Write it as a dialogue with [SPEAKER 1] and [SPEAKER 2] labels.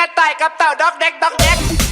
[SPEAKER 1] กระต่ายกับเต่าด็อกเด็กด็อกเด็ก